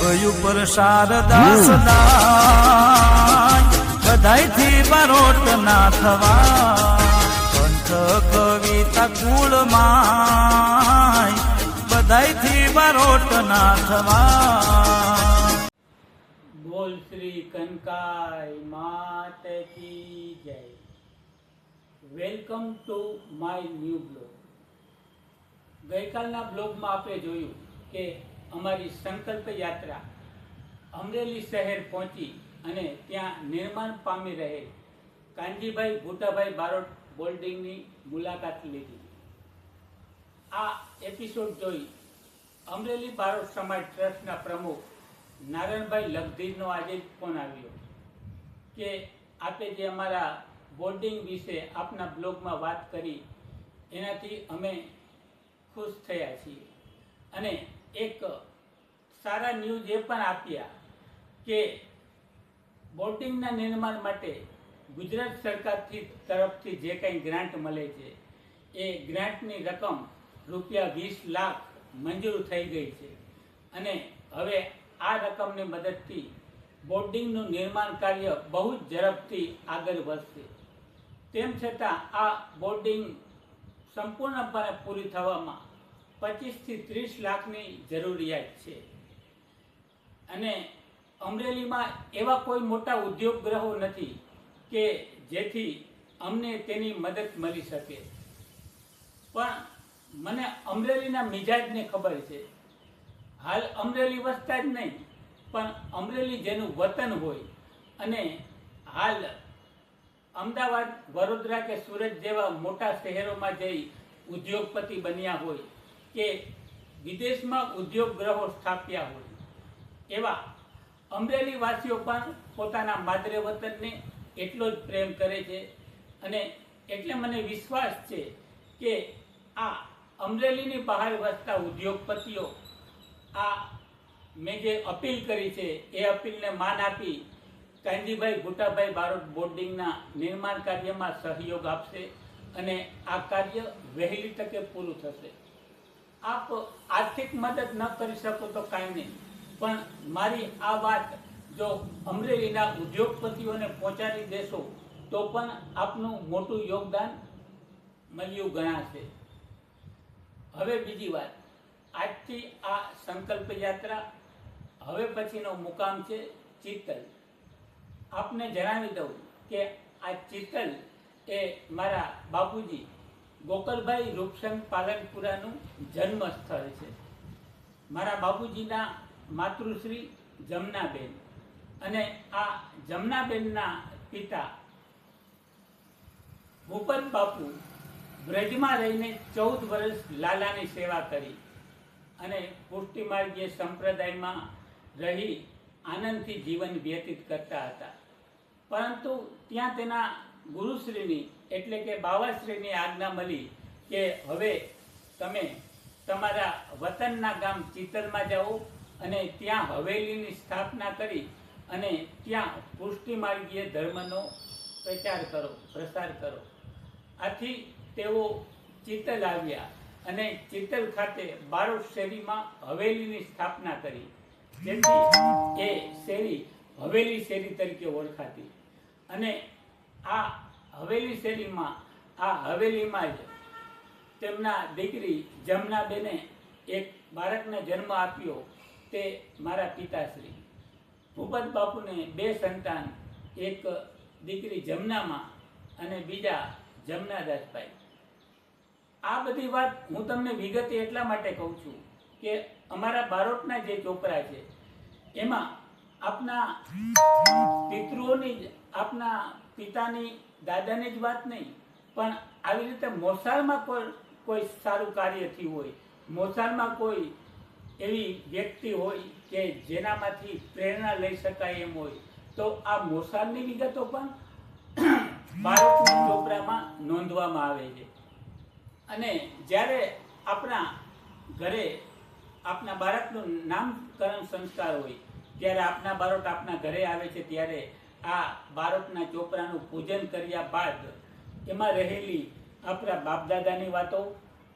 ભયું પર શારદાસ બધાયથી બારોટ ના થવા. કંઠ કવિતા કુળમાય બધાયથી બરોટ ના થવા. બોલ શ્રી કનકાય માત કી જય. Welcome to my new blog. ગઈકાલના બ્લોગમાં આપણે જોયું કે અમારી સંકલ્પ યાત્રા અમરેલી શહેર પહોંચી અને ત્યાં નિર્માણ પામી રહેલ કાનજીભાઈ ભૂટાભાઈ બારોટ બોલ્ડિંગની મુલાકાત લીધી. આ એપિસોડ જોઈ અમરેલી બારોટ સમાજ ટ્રસ્ટના પ્રમુખ નારાયણભાઈ લગધીરનો આજે ફોન આવ્યો કે આપે જે અમારા બોર્ડિંગ વિશે આપના બ્લોગમાં વાત કરી, એનાથી અમે ખુશ થયા છીએ. અને એક સારા ન્યૂઝ એ પણ આપ્યા કે બોર્ડિંગના નિર્માણ માટે ગુજરાત સરકારથી તરફથી જે કંઈ ગ્રાન્ટ મળે છે, એ ગ્રાન્ટની રકમ રૂપિયા વીસ લાખ મંજૂર થઈ ગઈ છે. અને હવે આ રકમની મદદથી બોર્ડિંગનું નિર્માણ કાર્ય બહુ જ ઝડપથી આગળ વધશે. તેમ છતાં આ બોર્ડિંગ સંપૂર્ણપણે પૂરી થવામાં પચીસથી ત્રીસ લાખની જરૂરિયાત છે. અને અમરેલીમાં એવા કોઈ મોટા ઉદ્યોગ ગ્રહો નથી કે જેથી અમને તેની મદદ મળી શકે. પણ મને અમરેલીના મિજાજને ખબર છે. હાલ અમરેલી વસતા જ નહીં, પણ અમરેલી જેનું વતન હોય અને હાલ અમદાવાદ, વડોદરા કે સુરત જેવા મોટા શહેરોમાં જઈ ઉદ્યોગપતિ બન્યા હોય કે વિદેશમાં ઉદ્યોગ ગ્રહો સ્થાપ્યા હોય. એવા અમરેલી વાસીઓ પણ પોતાના માદરે વતનને એટલો જ પ્રેમ કરે છે અને એટલે મને વિશ્વાસ છે કે આ અમરેલીની બહાર વસતા ઉદ્યોગપતિઓ આ મેં જે અપીલ કરી છે એ અપીલને માન આપી કાંજીભાઈ ભૂટાભાઈ બારોટ બોર્ડિંગના નિર્માણ કાર્યમાં સહયોગ આપશે અને આ કાર્ય વહેલી તકે પૂરું થશે. આપ આર્થિક મદદ ન કરી શકો તો કાંઈ નહીં. પણ મારી આ વાત જો અમરેલીના ઉદ્યોગપતિઓને પહોંચાડી દેશો, તો પણ આપનું મોટું યોગદાન મળ્યું ગણાશે. હવે બીજી વાત. આજથી આ સંકલ્પ યાત્રા હવે પછીનો મુકામ છે ચિત્તલ. આપને જણાવી દઉં કે આ ચિત્તલ એ મારા બાપુજી ગોકલભાઈ રૂપસંગ પાલનપુરાનું જન્મ સ્થળ છે. મારા બાપુજીના માતૃશ્રી જમનાબેન. અને આ જમનાબેનના પિતા ભૂપત બાપુ બ્રજમાં રહીને ચૌદ વર્ષ લાલાની સેવા કરી અને પુષ્ટિમાર્ગીય સંપ્રદાયમાં રહી આનંદથી જીવન વ્યતીત કરતા હતા. પરંતુ ત્યાં તેના ગુરુશ્રીની એટલે કે બાવાશ્રીની આજ્ઞા મળી કે હવે તમે તમારા વતનના ગામ ચિતલમાં જાઓ અને ત્યાં હવેલીની સ્થાપના કરી અને ત્યાં પુષ્ટિમાર્ગીય ધર્મનો પ્રચાર કરો, પ્રસાર કરો. આથી તેઓ ચિતલ આવ્યા અને ચિત્તલ ખાતે બારોટ શેરીમાં હવેલીની સ્થાપના કરી. જેથી એ શેરી હવેલી શેરી તરીકે ઓળખાતી. અને આ હવેલી શેરીમાં, આ હવેલીમાં જ તેમના દીકરી જમનાબેને એક બાળકને જન્મ આપ્યો તે મારા પિતાશ્રી. ભૂપત બાપુને બે સંતાન, એક દીકરી જમનામાં અને બીજા જમનાદાસભાઈ. આ બધી વાત હું તમને વિગતે એટલા માટે કહું છું કે અમારા બારોટના જે ચોપરા છે, એમાં આપના પિતૃઓની જ આપના પિતાની દાદાની જ વાત નહીં, પણ આવી રીતે મોસાળમાં કોઈ કોઈ સારું કાર્ય થયું હોય, મોસાળમાં કોઈ એવી વ્યક્તિ હોય કે જેનામાંથી પ્રેરણા લઈ શકાય એમ હોય, તો આ મોસાળની વિગતો પણ બાળકના ચોપડામાં નોંધવામાં આવે છે. અને જ્યારે આપણા ઘરે આપના બાળકનું નામકરણ સંસ્કાર હોય ત્યારે આપના બાળક આપના ઘરે આવે છે, ત્યારે આ બાળકના ચોપરાનું પૂજન કર્યા બાદ એમાં રહેલી આપણા બાપદાદાની વાતો,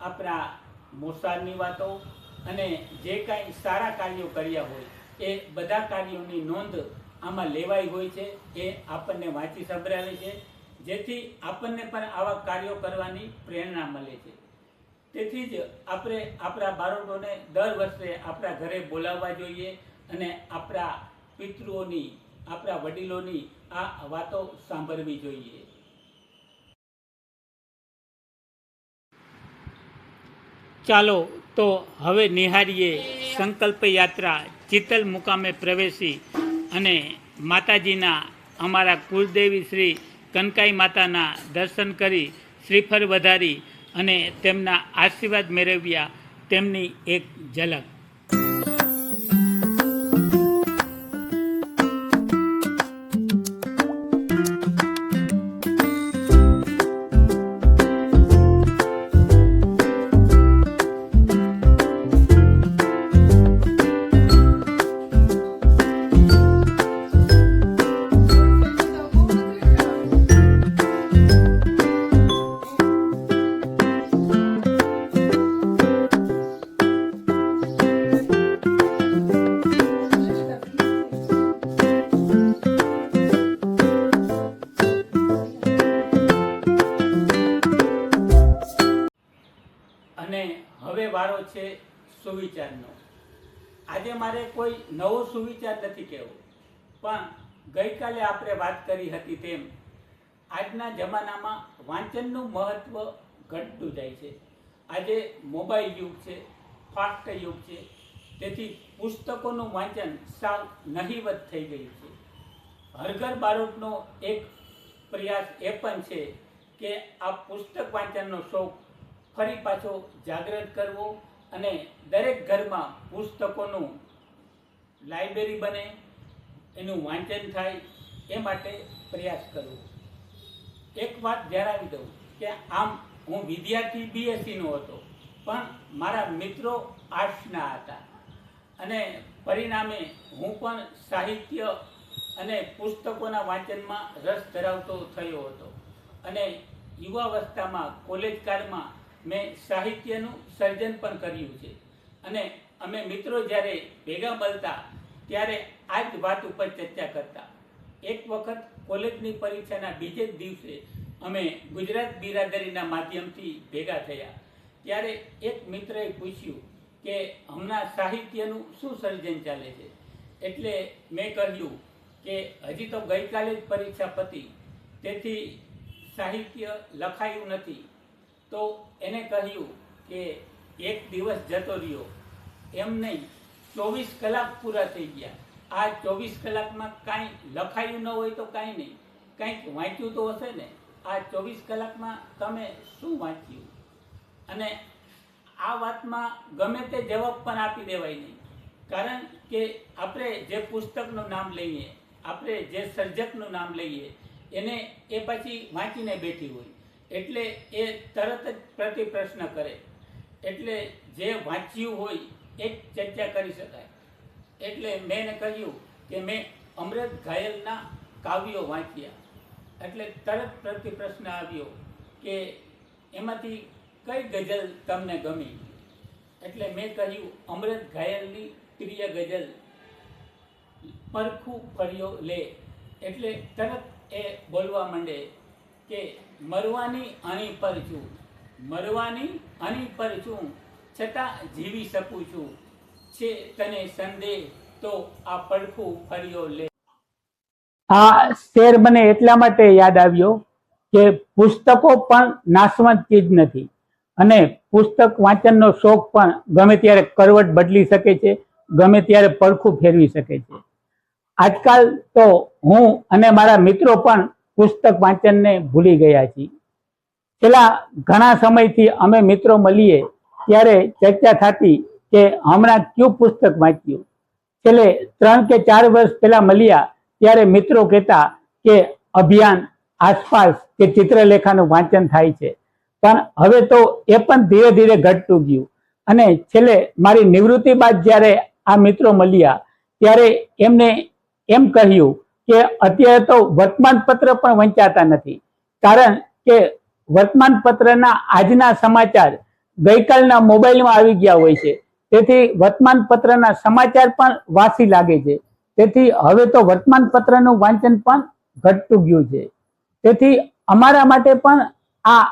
આપણા મોસાળની વાતો અને જે કાંઈ સારા કાર્યો કર્યા હોય એ બધા કાર્યોની નોંધ આમાં લેવાઈ હોય છે, એ આપણને વાંચી સંભળાવે છે, જેથી આપણને પણ આવા કાર્યો કરવાની પ્રેરણા મળે છે. તેથી જ આપણે આપણા બાળકોને દર વર્ષે આપણા ઘરે બોલાવવા જોઈએ અને આપણા પિતૃઓની આપણા વડીલોની આ વાતો સાંભળવી જોઈએ. ચાલો, તો હવે નિહાળીએ સંકલ્પ યાત્રા ચિતલ મુકામે પ્રવેશી અને માતાજીના અમારા કુલદેવી શ્રી કનકાઈ માતાના દર્શન કરી શ્રીફળ વધારી અને તેમના આશીર્વાદ મેળવ્યા તેમની એક ઝલક. સુવિચારનો. આજે મારે કોઈ નવો સુવિચાર નથી કહેવો. પણ ગઈકાલે આપણે વાત કરી હતી તેમ, આજના જમાનામાં વાંચનનું મહત્વ ઘટતું જાય છે. આજે મોબાઈલ યુગ છે, ફાસ્ટ યુગ છે, તેથી પુસ્તકોનું વાંચન સાવ નહીવત થઈ ગયું છે. હરઘર બાળકનો એક પ્રયાસ એ પણ છે કે આ પુસ્તક વાંચનનો શોખ ફરી પાછો જાગૃત કરવો અને દરેક ઘરમાં પુસ્તકોનું લાઇબ્રેરી બને, એનું વાંચન થાય, એ માટે પ્રયાસ કરવો. એક વાત જણાવી દઉં કે આમ હું વિદ્યાર્થી બીએસસીનો હતો, પણ મારા મિત્રો આર્ટ્સના હતા. અને પરિણામે હું પણ સાહિત્ય અને પુસ્તકોના વાંચનમાં રસ ધરાવતો થયો હતો. અને યુવાવસ્થામાં કોલેજ કાળમાં મેં સાહિત્યનું સર્જન પણ કર્યું છે. અને અમે મિત્રો જ્યારે ભેગા મળતા, ત્યારે આ જ વાત ઉપર ચર્ચા કરતા. એક વખત કોલેજની પરીક્ષાના બીજે જ દિવસે અમે ગુજરાત બિરાદરીના માધ્યમથી ભેગા થયા. ત્યારે એક મિત્રએ પૂછ્યું કે હમણાં સાહિત્યનું શું સર્જન ચાલે છે? એટલે મેં કહ્યું કે હજી તો ગઈકાલે જ પરીક્ષા પતી, તેથી સાહિત્ય લખાયું નથી. તો એને કહ્યું કે એક દિવસ જતો રહ્યો. એમ નહીં, ચોવીસ કલાક પૂરા થઈ ગયા. આ ચોવીસ કલાકમાં કાંઈ લખાયું ન હોય તો કાંઈ નહીં. કંઈક વાંચ્યું તો હશે ને. આ ચોવીસ કલાકમાં તમે શું વાંચ્યું? અને આ વાતમાં ગમે તે જવાબ પણ આપી દેવાય નહીં. કારણ કે આપણે જે પુસ્તકનું નામ લઈએ, આપણે જે સર્જકનું નામ લઈએ, એને એ પછી વાંચીને બેઠી હોય. એટલે એ તરત જ પ્રતિ પ્રશ્ન કરે. એટલે જે વાંચ્યું હોય એ જ ચર્ચા કરી શકાય. એટલે મેં કહ્યું કે મેં અમૃત ઘાયલના કાવ્યો વાંચ્યા. એટલે તરત પ્રતિ પ્રશ્ન આવ્યો કે એમાંથી કઈ ગઝલ તમને ગમી? એટલે મેં કહ્યું, અમૃત ઘાયલની પ્રિય ગઝલ. પરખું ફર્યો લે. એટલે તરત એ બોલવા માંડે કે મરવાની અણી પર છું. મરવાની અણી પર છું. છતાં જીવી શકું છું. છે તને સંદેહ, તો આ પડખું ફર્યો લે. આ શેર મને એટલા માટે યાદ આવ્યો કે પુસ્તકો પણ નાશવંત ચીજ નથી. અને પુસ્તક વાંચનનો શોખ પણ ગમે ત્યારે કરવટ બદલી શકે છે, ગમે ત્યારે પડખું ફેરવી શકે છે. આજકાલ તો હું અને મારા મિત્રો પણ પુસ્તક વાંચનને ભૂલી ગયા છીએ. છેલ્લા ઘણા સમયથી અમે મિત્રો મળીએ ત્યારે ચર્ચા થતી કે હમણાં કયું પુસ્તક વાંચ્યું? છેલ્લે ત્રણ કે ચાર વર્ષ પહેલા મળ્યા ત્યારે મિત્રો કહેતા કે અભિયાન આસપાસ કે ચિત્રલેખાનું વાંચન થાય છે. પણ હવે તો એ પણ ધીરે ધીરે ઘટતું ગયું. અને છેલ્લે મારી નિવૃત્તિ બાદ જ્યારે આ મિત્રો મળ્યા ત્યારે એમને એમ કહ્યું કે અત્યારે તો વર્તમાન પત્ર પણ વંચાતા નથી. કારણ કે વર્તમાન પત્રના આજના સમાચાર ગઈકાલના મોબાઈલમાં આવી ગયા હોય છે. તેથી વર્તમાન પત્રના સમાચાર પણ વાસી લાગે છે. તેથી હવે તો વર્તમાન પત્રનું વાંચન પણ ઘટતું ગયું છે. તેથી અમારા માટે પણ આ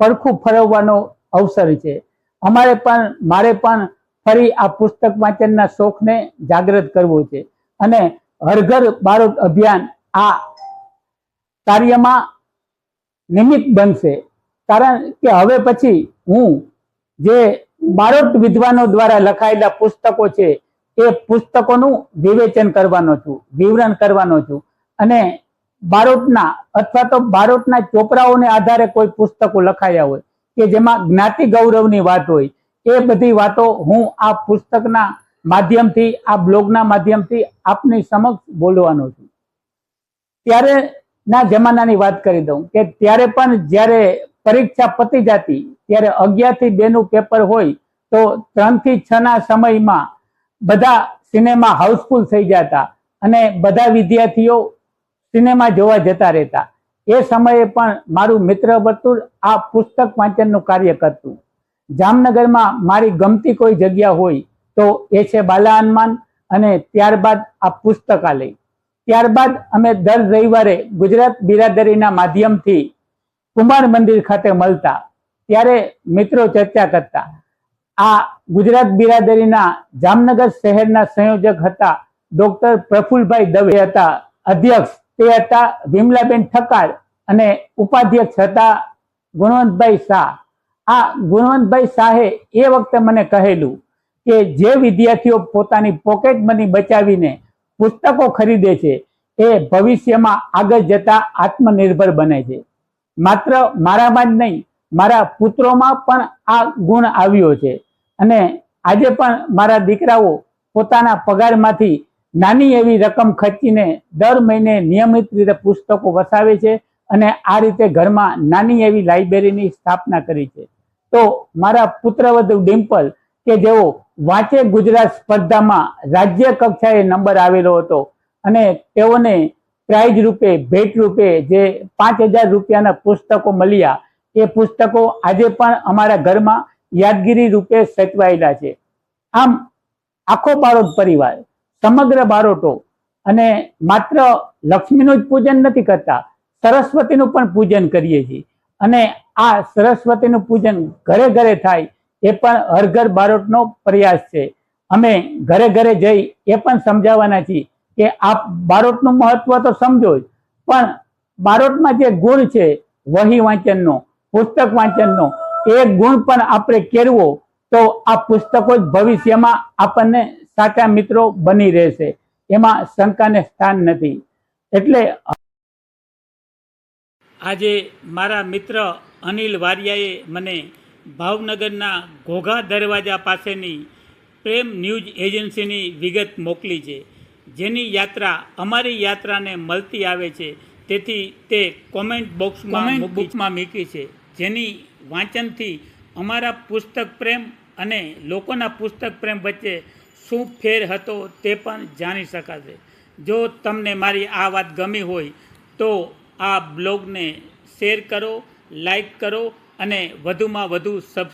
પડખું ફરવવાનો અવસર છે. અમારે પણ, મારે પણ ફરી આ પુસ્તક વાંચનના શોખને જાગૃત કરવો છે. અને હર ઘર બારોટ અભિયાન આ કાર્યમાં નિમિત્ત બનશે. કારણ કે હવે પછી હું જે બારોટ વિદ્વાનો દ્વારા લખાયેલા પુસ્તકો છે, એ પુસ્તકોનું વિવેચન કરવાનો છું, વિવરણ કરવાનો છું. અને બારોટના અથવા તો બારોટના ચોપડાઓને આધારે કોઈ પુસ્તકો લખાયા હોય કે જેમાં જ્ઞાતિ ગૌરવની વાત હોય, એ બધી વાતો હું આ પુસ્તકના માધ્યમથી, આ બ્લોગના માધ્યમથી આપની સમક્ષ બોલવાનો છું. ત્યારે ના જમાનાની વાત કરી દઉં કે ત્યારે પણ જ્યારે પરીક્ષા પતી જતી, ત્યારે અગિયારથી બે નું પેપર હોય, તો ત્રણથી છ ના સમયમાં બધા સિનેમા હાઉસફુલ થઈ જતા અને બધા વિદ્યાર્થીઓ સિનેમા જોવા જતા રહેતા. એ સમયે પણ મારું મિત્ર વર્તુળ આ પુસ્તક વાંચનનું કાર્ય કરતું. જામનગરમાં મારી ગમતી કોઈ જગ્યા હોય તો એ છે બાલા હનુમાન અને ત્યારબાદ આ પુસ્તકાલય. ત્યારબાદ અમે દર રવિવારે ગુજરાત બિરાદરીના માધ્યમથી કુમાર મંદિર ખાતે મળતા, ત્યારે મિત્રો ચર્ચા કરતા. આ ગુજરાત બિરાદરીના જામનગર શહેરના સંયોજક હતા ડોક્ટર પ્રફુલભાઈ દવે હતા, અધ્યક્ષ તે હતા વિમલાબેન ઠકાર અને ઉપાધ્યક્ષ હતા ગુણવંતભાઈ શાહ. આ ગુણવંતભાઈ શાહે એ વખતે મને કહેલું કે જે વિદ્યાર્થીઓ પોતાની પોકેટ મની બચાવીને પુસ્તકો ખરીદે છે, એ ભવિષ્યમાં આગળ જતા આત્મનિર્ભર બને છે. માત્ર મારામાં જ નહીં, મારા પુત્રોમાં પણ આ ગુણ આવ્યો છે. અને આજે પણ મારા દીકરાઓ પોતાના પગારમાંથી નાની એવી રકમ ખર્ચીને દર મહિને નિયમિત રીતે પુસ્તકો વસાવે છે અને આ રીતે ઘરમાં નાની એવી લાઇબ્રેરીની સ્થાપના કરી છે. તો મારા પુત્રવધુ ડિમ્પલ કે જેઓ વાંચે ગુજરાત સ્પર્ધામાં રાજ્ય કક્ષાએ નંબર આવેલો હતો અને તેઓને પ્રાઇઝ રૂપે, ભેટ રૂપે જે પાંચ હજાર રૂપિયાના પુસ્તકો મળ્યા, એ પુસ્તકો આજે પણ અમારા ઘરમાં યાદગીરી રૂપે સચવાયેલા છે. આમ, આખો બારોટ પરિવાર, સમગ્ર બારોટો અને માત્ર લક્ષ્મીનું જ પૂજન નથી કરતા, સરસ્વતીનું પણ પૂજન કરીએ છીએ. અને આ સરસ્વતીનું પૂજન ઘરે ઘરે થાય એ પણ હર ઘર બારોટનો પ્રયાસ છે. અમે ઘરે ઘરે જઈ એ પણ સમજાવવાના છીએ કે આપ બારોટનું મહત્વ તો સમજો જ, પણ બારોટમાં જે ગુણ છે, વહી વાંચનનો, પુસ્તક વાંચનનો, એ ગુણ પણ આપણે કેળવો તો આ પુસ્તકો જ ભવિષ્યમાં આપણને સાચા મિત્રો બની રહેશે. એમાં શંકાને સ્થાન નથી. એટલે આજે મારા મિત્ર અનિલ વારિયાએ મને ભાવનગરના ઘોઘા દરવાજા પાસેની પ્રેમ ન્યૂઝ એજન્સીની વિગત મોકલી છે. જેની યાત્રા અમારી યાત્રાને મળતી આવે છે. તેથી તે કોમેન્ટ બોક્સમાં બુકમાં મૂકી છે. જેની વાંચનથી અમારા પુસ્તક પ્રેમ અને લોકોના પુસ્તક પ્રેમ વચ્ચે શું ફેર હતો તે પણ જાણી શકાશે. જો તમને મારી આ વાત ગમી હોય તો આ બ્લોગને શેર કરો લાઈક કરો અને વધુમાં વધુ સબસ્ક્રાઈબ